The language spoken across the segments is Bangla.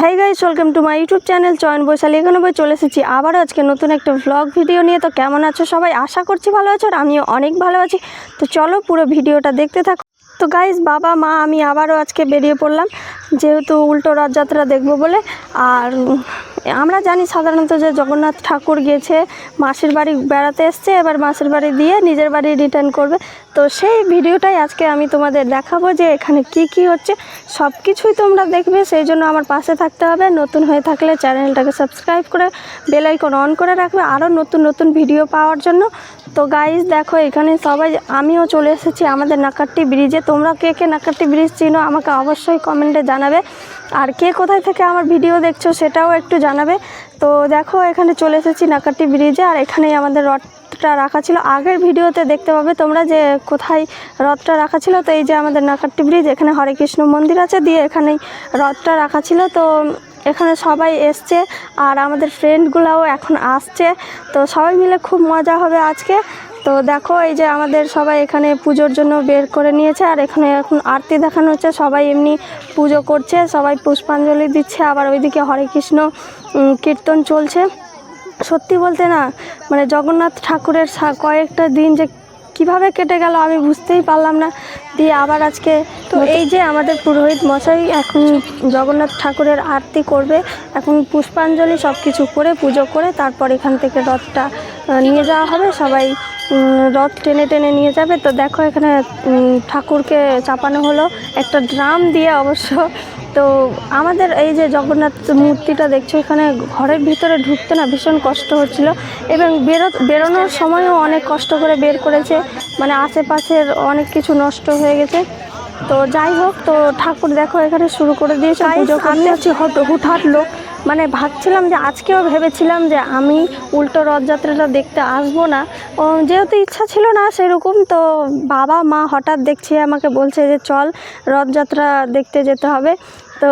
Hi guys welcome to my YouTube channel Chayan Baishali এখানে বই চলে এসেছি। আবার আজকে নতুন একটা ভ্লগ ভিডিও নিয়ে। তো কেমন আছো সবাই? আশা করছি ভালো আছো আর আমিও অনেক ভালো আছি। তো চলো পুরো ভিডিওটা দেখতে থাকো। তো গাইস বাবা, মা, আমি আবারও আজকে বেরিয়ে পড়লাম। যেহেতু উল্টো রথযাত্রা দেখব বলে। আর আমরা জানি সাধারণত যে জগন্নাথ ঠাকুর গেছে, মাসির বাড়ি বেড়াতে এসছে, এবার মাসির বাড়ি দিয়ে নিজের বাড়ি রিটার্ন করবে। তো সেই ভিডিওটাই আজকে আমি তোমাদের দেখাবো যে এখানে কি কি হচ্ছে। সব কিছুই তোমরা দেখবে, সেই জন্য আমার পাশে থাকতে হবে। নতুন হয়ে থাকলে চ্যানেলটাকে সাবস্ক্রাইব করে বেলাইকন অন করে রাখবে। আরও নতুন নতুন ভিডিও পাওয়ার জন্য। তো গাইজ দেখো, এখানে সবাই, আমিও চলে এসেছি আমাদের নাকাট্টি ব্রিজে। তোমরা কে কে নাকাট্টি ব্রিজ চিনো, আমাকে অবশ্যই কমেন্টে জানাবে। আর কে কোথায় থেকে আমার ভিডিও দেখছ, সেটাও একটু জানাবে। তো দেখো, এখানে চলে এসেছি নাকাট্টি ব্রিজে, আর এখানেই আমাদের রথটা রাখা ছিল। আগের ভিডিওতে দেখতে পাবে তোমরা যে কোথায় রথটা রাখা ছিল। তো এই যে আমাদের নাকাট্টি ব্রিজ, এখানে হরে কৃষ্ণ মন্দির আছে, দিয়ে এখানেই রথটা রাখা ছিল। তো এখানে সবাই এসছে আর আমাদের ফ্রেন্ডগুলোও এখন আসছে। তো সবাই মিলে খুব মজা হবে আজকে। তো দেখো, এই যে আমাদের সবাই এখানে পুজোর জন্য বের করে নিয়েছে আর এখানে এখন আরতি দেখানো হচ্ছে। সবাই এমনি পুজো করছে, সবাই পুষ্পাঞ্জলি দিচ্ছে। আবার ওইদিকে হরে কৃষ্ণ কীর্তন চলছে। সত্যি বলতে না মানে জগন্নাথ ঠাকুরের কয়েকটা দিন যে কীভাবে কেটে গেল আমি বুঝতেই পারলাম না। দিয়ে আবার আজকে তো এই যে আমাদের পুরোহিত মশাই এখন জগন্নাথ ঠাকুরের আরতি করবে এখন পুষ্পাঞ্জলি সব কিছু করে পুজো করে তারপর এখান থেকে রথটা নিয়ে যাওয়া হবে। সবাই রথ টেনে টেনে নিয়ে যাবে। তো দেখো এখানে ঠাকুরকে চাপানো হলো। একটা ড্রাম দিয়ে অবশ্য তো আমাদের এই যে জগন্নাথ মূর্তিটা দেখছ এখানে ঘরের ভিতরে ঢুকতে না ভীষণ কষ্ট হচ্ছিল এবং বেরো বেরোনোর সময়ও অনেক কষ্ট করে বের করেছে মানে আশেপাশের অনেক কিছু নষ্ট হয়ে গেছে। তো যাই হোক তো ঠাকুর দেখো এখানে শুরু করে দিয়েছে পুজো আমি হচ্ছে হট- হুটহাট লোক মানে ভাবছিলাম যে আজকেও ভেবেছিলাম যে আমি উল্টো রথযাত্রাটা দেখতে আসব না। যেহেতু ইচ্ছা ছিল না সেরকম তো বাবা মা হঠাৎ দেখছি আমাকে বলছে যে চল রথযাত্রা দেখতে যেতে হবে। তো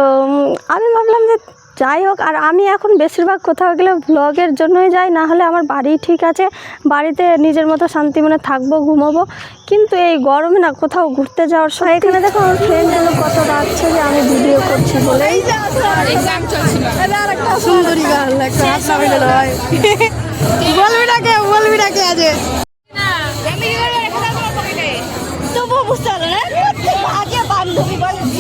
আমি ভাবলাম যে যাই হোক, আর আমি এখন বেশিরভাগ কোথাও গেলে ব্লগের জন্যই যাই, না হলে আমার বাড়ি ঠিক আছে, বাড়িতে নিজের মতো শান্তি মনে থাকব, ঘুমোবো। কিন্তু এই গরমে না কোথাও ঘুরতে যাওয়ার সময়, এখানে দেখো আমার ফ্রেন্ডগুলো কত রাখছে যে আমি ভিডিও করছি নয় বলবি না কে বলবি না কে তবুও বুঝতে পারল আগে বান্ধবী বলে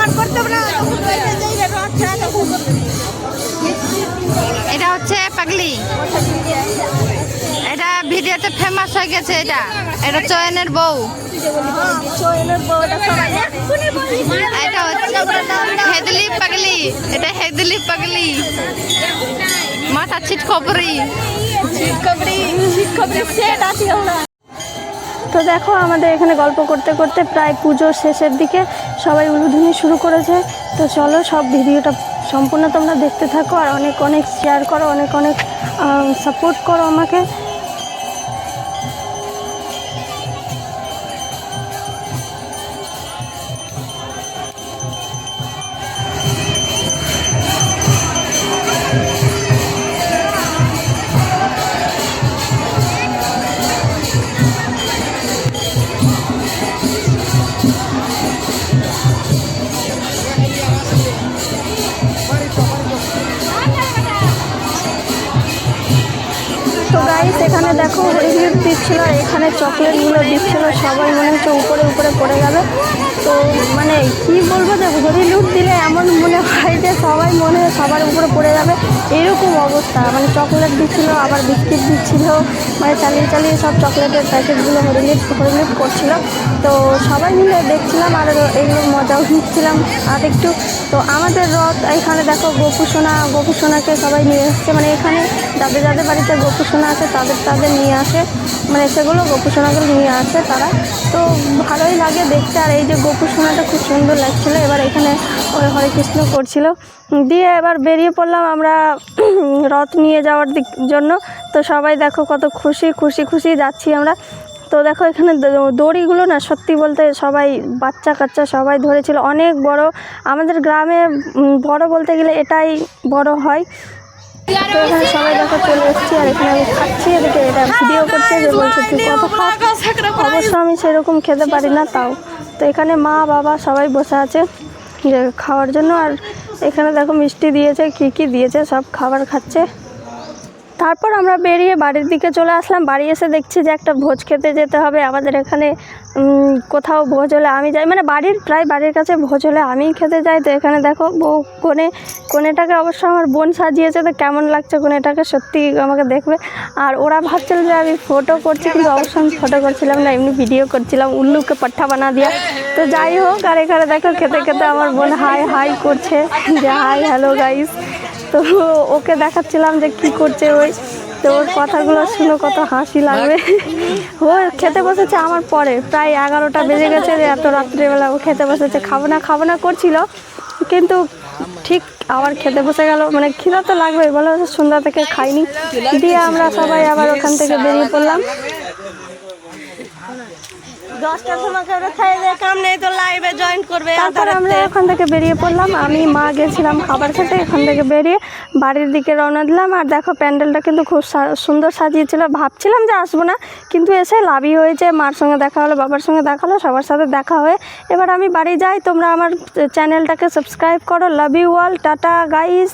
না এটা হচ্ছে পাগলি। এটা ভিডিওতে ফেমাস হয়ে গেছে এটা। এটা চয়নের বউ। এটা হচ্ছে হেদলি পাগলি। এটা হেদলি পাগলি। মাথা ছিট খবরি। তো দেখো আমাদের এখানে গল্প করতে করতে প্রায় পুজোর শেষের দিকে সবাই উলুধুনি শুরু করেছে। তো চলো, সব ভিডিওটা সম্পূর্ণ তোমরা দেখতে থাকো আর অনেক অনেক শেয়ার করো, অনেক অনেক সাপোর্ট করো আমাকে। এখানে দেখো হরিহির দিচ্ছিল, এখানে চকলেটগুলো দিচ্ছিল, সবাই মনে হচ্ছে উপরে উপরে পড়ে গেল। তো মানে কি বলব যে হরিলুট দিলে এমন মনে হয় যে সবাই মনে হয় সবার উপরে পড়ে যাবে। এরকম অবস্থা। মানে চকলেট দিচ্ছিল, আবার বিস্কিট দিচ্ছিল মানে চালিয়ে চালিয়ে সব চকলেটের প্যাকেটগুলো হরিলিট হরিলিট করছিল। তো সবাই মিলে দেখছিলাম আর এইগুলো মজাও নিচ্ছিলাম। আর একটু, তো আমাদের রথ এখানে দেখো, গোপুসোনা, গোপুসোনাকে সবাই নিয়ে এসছে। মানে এখানে যাদের যাদের বাড়িতে গোপুসোনা আছে, তাদের তাদের নিয়ে আসে। মানে সেগুলো গোপুসোনাগুলো নিয়ে আসে তারা। তো ভালোই লাগে দেখতে। আর এই যে গো গোপুর খুব সুন্দর লাগছিল। এবার এখানে ওই হরে কৃষ্ণ করছিল। দিয়ে এবার বেরিয়ে পড়লাম আমরা রথ নিয়ে যাওয়ার দিক জন্য। তো সবাই দেখো কত খুশি খুশি খুশি যাচ্ছি আমরা। তো দেখো এখানে দড়িগুলো না সত্যি বলতে সবাই, বাচ্চা কাচ্চা সবাই ধরেছিল। অনেক বড়। আমাদের গ্রামে বড় বলতে গেলে এটাই বড় হয়। তো এখানে সবাই দেখো চলে এসেছি আর এখানে আমি খাচ্ছি। এদিকে এটা ভিডিও করছে যে বলছে অবশ্য আমি সেরকম খেতে পারি না, তাও। তো এখানে মা, বাবা সবাই বসে আছে যে খাওয়ার জন্য। আর এখানে দেখো মিষ্টি দিয়েছে, কি কি দিয়েছে, সব খাবার খাচ্ছে। তারপর আমরা বেরিয়ে বাড়ির দিকে চলে আসলাম। বাড়ি এসে দেখছি যে একটা ভোজ খেতে যেতে হবে। আমাদের এখানে কোথাও ভোজ হলে আমি যাই। মানে বাড়ির, প্রায় বাড়ির কাছে ভোজ হলে আমিই খেতে যাই। তো এখানে দেখো বউ কোনে কোনেটাকে অবশ্য আমার বোন সাজিয়েছে। তো কেমন লাগছে কোনেটাকে সত্যি আমাকে দেখবে। আর ওরা ভাবছিল যে আমি ফটো করছি, কিন্তু অবশ্য আমি ফটো করছিলাম না, এমনি ভিডিও করছিলাম, উল্লুকে পাঠা বানা দিয়া। তো যাই হোক, আর এখানে দেখো, খেতে খেতে আমার বোন হাই হাই করছে। যে হাই হ্যালো গাইস তো ওকে দেখাচ্ছিলাম যে কি করছে ওই, তো ওর কথাগুলো শুনে কত হাসি লাগবে। ও খেতে বসেছে আমার পরে, প্রায় এগারোটা বেজে গেছে এত রাত্রিবেলা ও খেতে বসেছে। খাব না খাব না করছিল, কিন্তু ঠিক আবার খেতে বসে গেল। মানে খিদা তো লাগবে বলে সন্ধ্যা থেকে খাইনি। দিয়ে আমরা সবাই আবার ওখান থেকে বেরিয়ে পড়লাম। দশটার সময় করে খাই দিয়ে কাম নেই তো লাইভে জয়েন করবে তারপর আমরা ওখান থেকে বেরিয়ে পড়লাম। আমি মা গেছিলাম খাবার খেতে এখান থেকে বেরিয়ে বাড়ির দিকে রওনা দিলাম। আর দেখো প্যান্ডেলটা কিন্তু খুব সুন্দর সাজিয়েছিল। ভাবছিলাম যে আসব না কিন্তু এসে লাভই হয়েছে। মার সঙ্গে দেখা হলো বাবার সঙ্গে দেখা হলো সবার সাথে দেখা হয়ে এবার আমি বাড়ি যাই। তোমরা আমার চ্যানেলটাকে সাবস্ক্রাইব করো। Love you all tata guys